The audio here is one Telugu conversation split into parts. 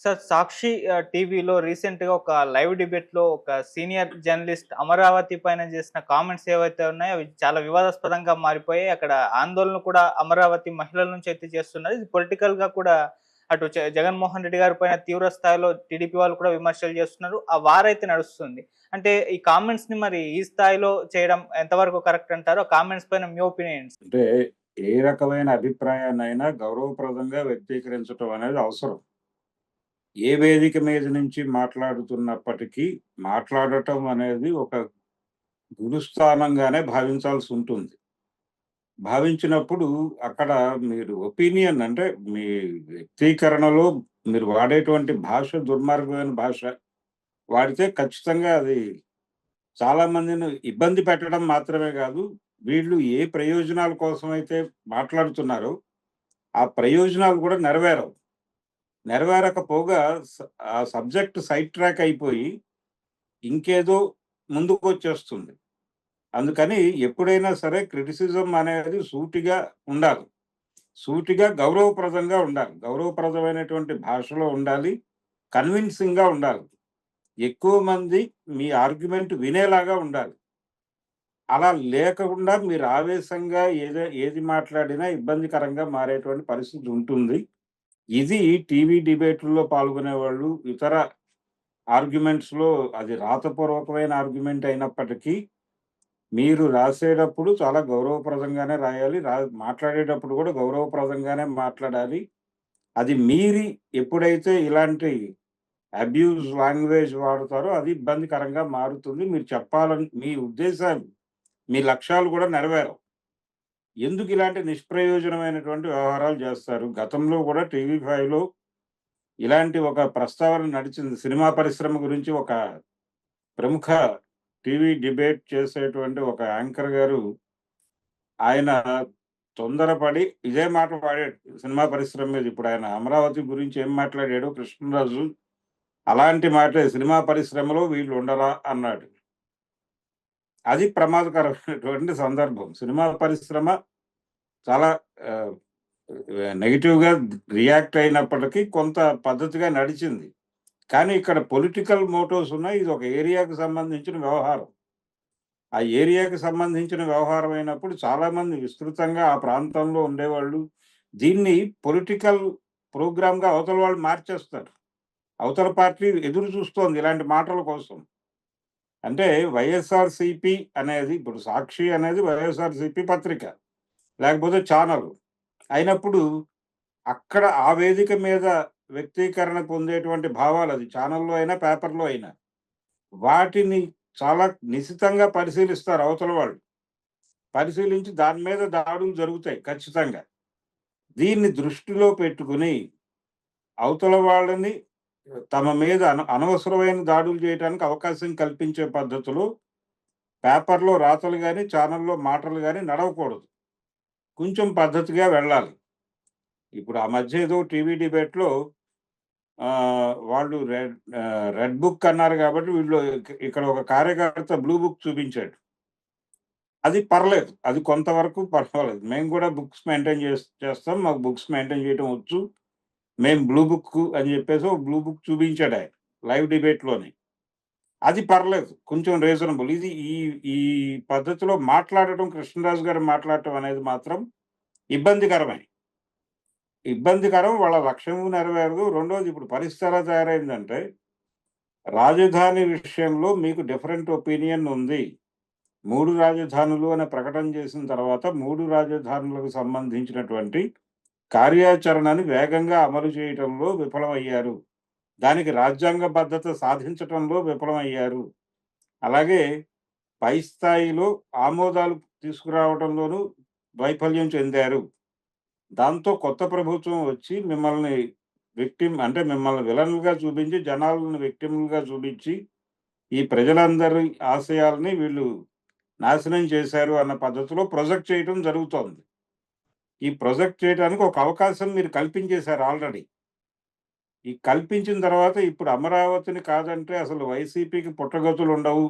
సార్ సాక్షి టీవీలో రీసెంట్‌గా ఒక లైవ్ డిబేట్‌లో ఒక సీనియర్ జర్నలిస్ట్ అమరావతి పైన చేసిన కామెంట్స్ ఏవైతే ఉన్నాయో అవి చాలా వివాదాస్పదంగా మారిపోయాయి. అక్కడ ఆందోళన కూడా అమరావతి మహిళల నుంచి అయితే చేస్తున్నారు. ఇది పొలిటికల్‌గా కూడా అటు జగన్మోహన్ రెడ్డి గారి పైన తీవ్ర స్థాయిలో టీడీపీ వాళ్ళు కూడా విమర్శలు చేస్తున్నారు. ఆ వారైతే నడుస్తుంది. అంటే ఈ కామెంట్స్‌ని మరి ఈ స్థాయిలో చేయడం ఎంతవరకు కరెక్ట్ అంటారు? ఆ కామెంట్స్ పైన మీ ఒపీనియన్స్? అంటే ఏ రకమైన అభిప్రాయాన్నైనా గౌరవప్రదంగా వ్యక్తీకరించడం అనేది అవసరం. ఏ వేదిక మీద నుంచి మాట్లాడుతున్నప్పటికీ మాట్లాడటం అనేది ఒక గురుస్థానంగానే భావించాల్సి ఉంటుంది. భావించినప్పుడు అక్కడ మీరు ఒపీనియన్ అంటే మీ వ్యక్తీకరణలో మీరు వాడేటువంటి భాష దుర్మార్గమైన భాష వాడితే ఖచ్చితంగా అది చాలామందిని ఇబ్బంది పెట్టడం మాత్రమే కాదు, వీళ్ళు ఏ ప్రయోజనాల కోసమైతే మాట్లాడుతున్నారో, ఆ ప్రయోజనాలు కూడా నెరవేరవు. నెరవేరకపోగా ఆ సబ్జెక్ట్ సైడ్ ట్రాక్ అయిపోయి, ఇంకేదో ముందుకు వచ్చేస్తుంది అందుకని ఎప్పుడైనా సరే క్రిటిసిజం అనేది సూటిగా ఉండాలి. సూటిగా గౌరవప్రదంగా ఉండాలి. గౌరవప్రదమైనటువంటి భాషలో ఉండాలి. కన్విన్సింగ్‌గా ఉండాలి. ఎక్కువ మంది మీ ఆర్గ్యుమెంట్ వినేలాగా ఉండాలి. అలా లేకుండా మీరు ఆవేశంగా ఏదో ఏది మాట్లాడినా ఇబ్బందికరంగా మారేటువంటి పరిస్థితి ఉంటుంది. ఇది టీవీ డిబేట్లో పాల్గొనే వాళ్ళు ఇతర ఆర్గ్యుమెంట్స్‌లో అది రాతపూర్వకమైన ఆర్గ్యుమెంట్ అయినప్పటికీ, మీరు రాసేటప్పుడు చాలా గౌరవప్రదంగానే రాయాలి. రా మాట్లాడేటప్పుడు కూడా గౌరవప్రదంగానే మాట్లాడాలి. అది మీరి ఎప్పుడైతే ఇలాంటి అబ్యూజ్ లాంగ్వేజ్ వాడతారో అది ఇబ్బందికరంగా మారుతుంది. మీరు చెప్పాలని మీ ఉద్దేశాలు, మీ లక్ష్యాలు కూడా నెరవేరవు. ఎందుకు ఇలాంటి నిష్ప్రయోజనమైనటువంటి వ్యవహారాలు చేస్తారు? గతంలో కూడా టీవీ ఫైవ్‌లో ఇలాంటి ఒక ప్రస్తావన నడిచింది. సినిమా పరిశ్రమ గురించి ఒక ప్రముఖ టీవీ డిబేట్ చేసేటువంటి ఒక యాంకర్ గారు ఆయన తొందరపడి ఇదే మాట్లాడాడు సినిమా పరిశ్రమ మీద ఇప్పుడు ఆయన అమరావతి గురించి ఏం మాట్లాడాడు కృష్ణరాజు అలాంటి మాటే సినిమా పరిశ్రమలో వీళ్ళు ఉండరా అన్నాడు. అది ప్రమాదకరమైనటువంటి సందర్భం. సినిమా పరిశ్రమ చాలా నెగిటివ్గా రియాక్ట్ అయినప్పటికీ కొంత పద్ధతిగా నడిచింది. కానీ ఇక్కడ పొలిటికల్ మోటివ్స్ ఉన్నాయి. ఇది ఒక ఏరియాకి సంబంధించిన వ్యవహారం. ఆ ఏరియాకి సంబంధించిన వ్యవహారం అయినప్పుడు చాలామంది విస్తృతంగా ఆ ప్రాంతంలో ఉండేవాళ్ళు దీన్ని పొలిటికల్ ప్రోగ్రామ్‌గా అవతల వాళ్ళు మార్చేస్తారు. అవతల పార్టీ ఎదురు చూస్తోంది ఇలాంటి మాటల కోసం. అంటే వైఎస్ఆర్‌సీపీ అనేది ఇప్పుడు సాక్షి అనేది వైఎస్ఆర్‌సీపీ పత్రిక. లేకపోతే ఛానల్. అయినప్పుడు అక్కడ ఆ వేదిక మీద వ్యక్తీకరణ పొందేటువంటి భావాలు అది ఛానల్‌లో అయినా, పేపర్‌లో అయినా. వాటిని చాలా నిశితంగా పరిశీలిస్తారు అవతల వాళ్ళు. పరిశీలించి దాని మీద దాడులు జరుగుతాయి ఖచ్చితంగా. దీన్ని దృష్టిలో పెట్టుకుని అవతల వాళ్ళని తమ మీద అనవసరమైన దాడులు చేయడానికి అవకాశం కల్పించే పద్ధతిలో పేపర్‌లో రాతలు కానీ ఛానల్‌లో మాటలు కానీ నడవకూడదు. కొంచెం పద్ధతిగా వెళ్ళాలి. ఇప్పుడు ఆ మధ్య ఏదో టీవీ డిబేట్‌లో వాళ్ళు రెడ్ రెడ్ బుక్ అన్నారు కాబట్టి వీళ్ళు ఇక్కడ ఒక కార్యకర్త బ్లూ బుక్ చూపించాడు. అది పర్లేదు. అది కొంతవరకు పర్వాలేదు. మేము కూడా బుక్స్ మెయింటైన్ చేస్తాం. మాకు బుక్స్ మెయింటైన్ చేయడం వచ్చు. మేము బ్లూ బుక్ అని చెప్పేసి ఒక బ్లూ బుక్ చూపించాడాయన. లైవ్ డిబేట్‌లోనే. అది పర్లేదు. కొంచెం రీజనబుల్. ఇది ఈ ఈ పద్ధతిలో మాట్లాడటం కృష్ణరాజు గారు మాట్లాడటం అనేది మాత్రం ఇబ్బందికరమే. ఇబ్బందికరం. వాళ్ళ లక్ష్యము నెరవేరదు. రెండోది ఇప్పుడు పరిస్థితి ఎలా తయారైందంటే రాజధాని విషయంలో మీకు డిఫరెంట్ ఒపీనియన్ ఉంది. మూడు రాజధానులు అనే ప్రకటన చేసిన తర్వాత మూడు రాజధానులకు సంబంధించినటువంటి కార్యాచరణను వేగంగా అమలు చేయటంలో విఫలమయ్యారు. దానికి రాజ్యాంగబద్ధత సాధించటంలో విఫలమయ్యారు. అలాగే పై స్థాయిలో ఆమోదాలు తీసుకురావటంలోనూ వైఫల్యం చెందారు. దాంతో కొత్త ప్రభుత్వం వచ్చి మిమ్మల్ని విక్టిమ్ అంటే మిమ్మల్ని విలన్‌లుగా చూపించి, జనాలను విక్టిమ్‌లుగా చూపించి, ఈ ప్రజలందరి ఆశయాల్ని వీళ్ళు నాశనం చేశారు అన్న పద్ధతిలో ప్రొజెక్ట్ చేయటం జరుగుతోంది. ఈ ప్రొజెక్ట్ చేయడానికి ఒక అవకాశం మీరు కల్పించేశారు ఆల్రెడీ. ఈ కల్పించిన తర్వాత ఇప్పుడు అమరావతిని కాదంటే అసలు వైసీపీకి పుట్టగతులు ఉండవు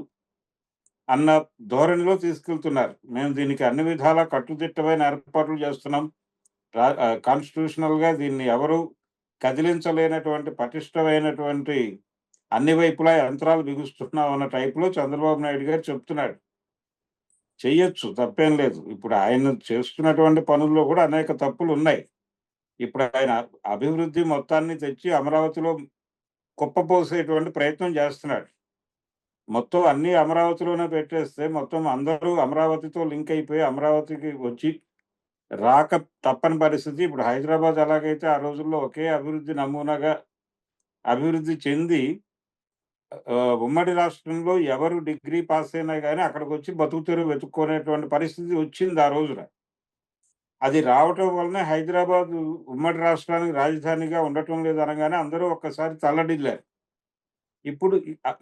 అన్న ధోరణిలో తీసుకెళ్తున్నారు. మేము దీనికి అన్ని విధాలా కట్టుదిట్టమైన ఏర్పాట్లు చేస్తున్నాం. కాన్స్టిట్యూషనల్‌గా దీన్ని ఎవరు కదిలించలేనటువంటి పటిష్టమైనటువంటి అన్ని వైపులా యంత్రాలు బిగుస్తున్నాం అన్న టైప్‌లో చంద్రబాబు నాయుడు గారు చెప్తున్నాడు. చెయ్యొచ్చు తప్పేం లేదు. ఇప్పుడు ఆయన చేస్తున్నటువంటి పనుల్లో కూడా అనేక తప్పులు ఉన్నాయి ఇప్పుడు ఆయన అభివృద్ధి మొత్తాన్ని తెచ్చి అమరావతిలో కుప్పపోసేటువంటి ప్రయత్నం చేస్తున్నాడు. మొత్తం అన్ని అమరావతిలోనే పెట్టేస్తే మొత్తం అందరూ అమరావతితో లింక్ అయిపోయి అమరావతికి వచ్చి రాక తప్పని పరిస్థితి. ఇప్పుడు హైదరాబాద్ ఎలాగైతే ఆ రోజుల్లో ఒకే అభివృద్ధి నమూనాగా అభివృద్ధి చెంది ఉమ్మడి రాష్ట్రంలో ఎవరు డిగ్రీ పాస్ అయినా గాని అక్కడికొచ్చి బతుకుతెరువు వెతుక్కునేటువంటి పరిస్థితి వచ్చింది ఆ రోజున. అది రావటం వలన హైదరాబాద్ ఉమ్మడి రాష్ట్రానికి రాజధానిగా ఉండటం లేదనగానే అందరూ ఒక్కసారి తల్లడిల్లారు. ఇప్పుడు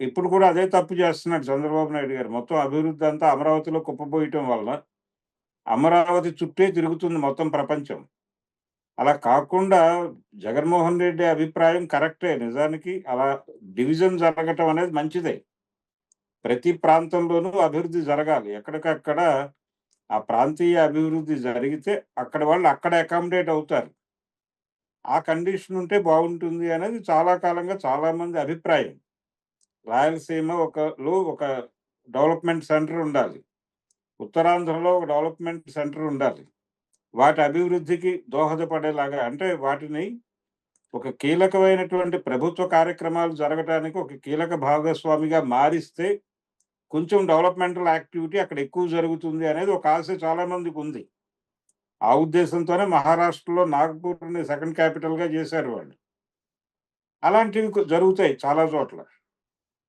ఇప్పుడు కూడా అదే తప్పు చేస్తున్నాడు చంద్రబాబు నాయుడు గారు. మొత్తం అభివృద్ధి అంతా అమరావతిలో కుప్పబోయటం వలన అమరావతి చుట్టే తిరుగుతుంది మొత్తం ప్రపంచం. అలా కాకుండా జగన్మోహన్ రెడ్డి అభిప్రాయం కరెక్టే. నిజానికి అలా డివిజన్ జరగటం అనేది మంచిదే. ప్రతి ప్రాంతంలోనూ అభివృద్ధి జరగాలి. ఎక్కడికక్కడ ఆ ప్రాంతీయ అభివృద్ధి జరిగితే అక్కడ వాళ్ళు అక్కడ అకామిడేట్ అవుతారు. ఆ కండిషన్ ఉంటే బాగుంటుంది అనేది చాలా కాలంగా చాలామంది అభిప్రాయం. రాయలసీమ ఒక లో ఒక డెవలప్‌మెంట్ సెంటర్ ఉండాలి. ఉత్తరాంధ్రలో ఒక డెవలప్‌మెంట్ సెంటర్ ఉండాలి. వాటి అభివృద్ధికి దోహదపడేలాగా అంటే వాటిని ఒక కీలకమైనటువంటి ప్రభుత్వ కార్యక్రమాలు జరగటానికి ఒక కీలక భాగస్వామిగా మారిస్తే కొంచెం డెవలప్‌మెంటల్ యాక్టివిటీ అక్కడ ఎక్కువ జరుగుతుంది అనేది ఒక ఆశ చాలామందికి ఉంది ఆ ఉద్దేశంతోనే మహారాష్ట్రలో నాగ్‌పూర్‌ని సెకండ్ క్యాపిటల్‌గా చేశారు వాళ్ళు. అలాంటివి జరుగుతాయి చాలా చోట్ల.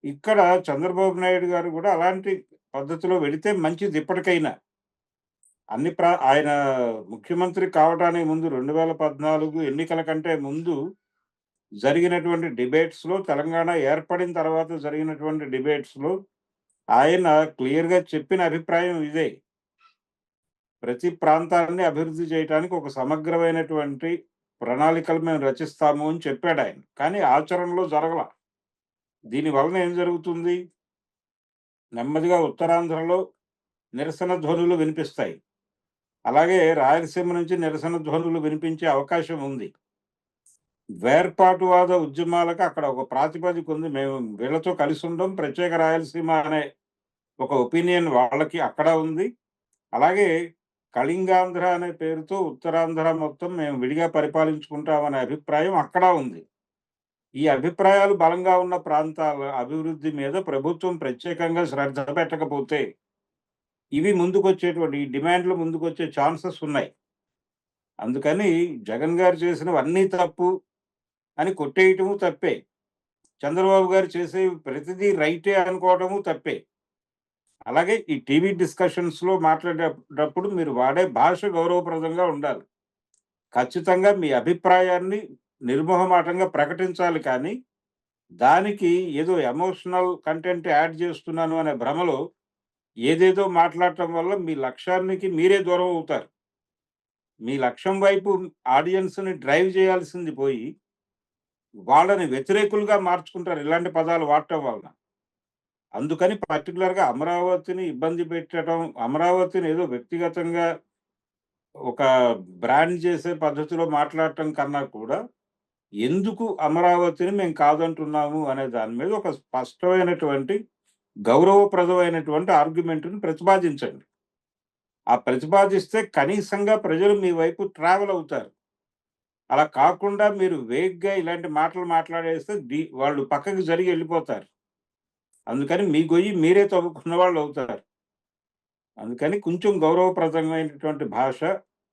ఇక్కడ చంద్రబాబు నాయుడు గారు కూడా అలాంటి పద్ధతిలో వెళితే మంచిది ఇప్పటికైనా. అన్ని ప్రా ఆయన ముఖ్యమంత్రి కావటానికి ముందు 2014 ఎన్నికల కంటే ముందు జరిగినటువంటి డిబేట్స్‌లో తెలంగాణ ఏర్పడిన తర్వాత జరిగినటువంటి డిబేట్స్‌లో ఆయన క్లియర్‌గా చెప్పిన అభిప్రాయం ఇదే. ప్రతి ప్రాంతాన్ని అభివృద్ధి చేయటానికి ఒక సమగ్రమైనటువంటి ప్రణాళికలు మేము రచిస్తాము అని చెప్పాడాయన. కానీ ఆచరణలో జరగల. దీని వలన ఏం జరుగుతుంది? నెమ్మదిగా ఉత్తరాంధ్రలో నిరసన ధ్వనులు వినిపిస్తాయి. అలాగే రాయలసీమ నుంచి నిరసన ధ్వనులు వినిపించే అవకాశం ఉంది. వేర్పాటువాద ఉద్యమాలకు అక్కడ ఒక ప్రాతిపదిక ఉంది. మేము వీళ్ళతో కలిసి ఉండడం ప్రత్యేక రాయలసీమ అనే ఒక ఒపీనియన్ వాళ్ళకి అక్కడ ఉంది. అలాగే కళింగాంధ్ర అనే పేరుతో ఉత్తరాంధ్ర మొత్తం మేము విడిగా పరిపాలించుకుంటామనే అభిప్రాయం అక్కడ ఉంది. ఈ అభిప్రాయాలు బలంగా ఉన్న ప్రాంతాల అభివృద్ధి మీద ప్రభుత్వం ప్రత్యేకంగా శ్రద్ధ పెట్టకపోతే ఇవి ముందుకొచ్చేటువంటి ఈ డిమాండ్‌లు ముందుకొచ్చే ఛాన్సెస్ ఉన్నాయి. అందుకని జగన్ గారు చేసినవన్నీ తప్పు అని కొట్టేయటము తప్పే. చంద్రబాబు గారు చేసేవి ప్రతిదీ రైటే అనుకోవటము తప్పే. అలాగే ఈ టీవీ డిస్కషన్స్‌లో మాట్లాడేటప్పుడు మీరు వాడే భాష గౌరవప్రదంగా ఉండాలి. ఖచ్చితంగా మీ అభిప్రాయాన్ని నిర్మోహమాటంగా ప్రకటించాలి కానీ, దానికి ఏదో ఎమోషనల్ కంటెంట్ యాడ్ చేస్తున్నాను అనే భ్రమలో ఏదేదో మాట్లాడటం వల్ల మీ లక్ష్యానికి మీరే దూరం అవుతారు. మీ లక్ష్యం వైపు ఆడియన్స్‌ని డ్రైవ్ చేయాల్సింది పోయి, వాళ్ళని వ్యతిరేకులుగా మార్చుకుంటారు ఇలాంటి పదాలు వాడటం వలన. అందుకని పర్టికులర్గా అమరావతిని ఇబ్బంది పెట్టడం, అమరావతిని ఏదో వ్యక్తిగతంగా ఒక బ్రాండ్ చేసే పద్ధతిలో మాట్లాడటం కన్నా కూడా, ఎందుకు అమరావతిని మేము కాదంటున్నాము అనే దాని మీద ఒక స్పష్టమైనటువంటి, గౌరవప్రదమైనటువంటి ఆర్గ్యుమెంట్ను ప్రతిపాదించండి. ఆ ప్రతిపాదిస్తే కనీసంగా ప్రజలు మీ వైపు ట్రావెల్ అవుతారు. అలా కాకుండా మీరు వేగ్‌గా ఇలాంటి మాటలు మాట్లాడేస్తే దీ వాళ్ళు పక్కకి జరిగి వెళ్ళిపోతారు అందుకని మీ గొయ్యి మీరే తవ్వుకున్న వాళ్ళు అవుతారు అందుకని కొంచెం గౌరవప్రదమైనటువంటి భాష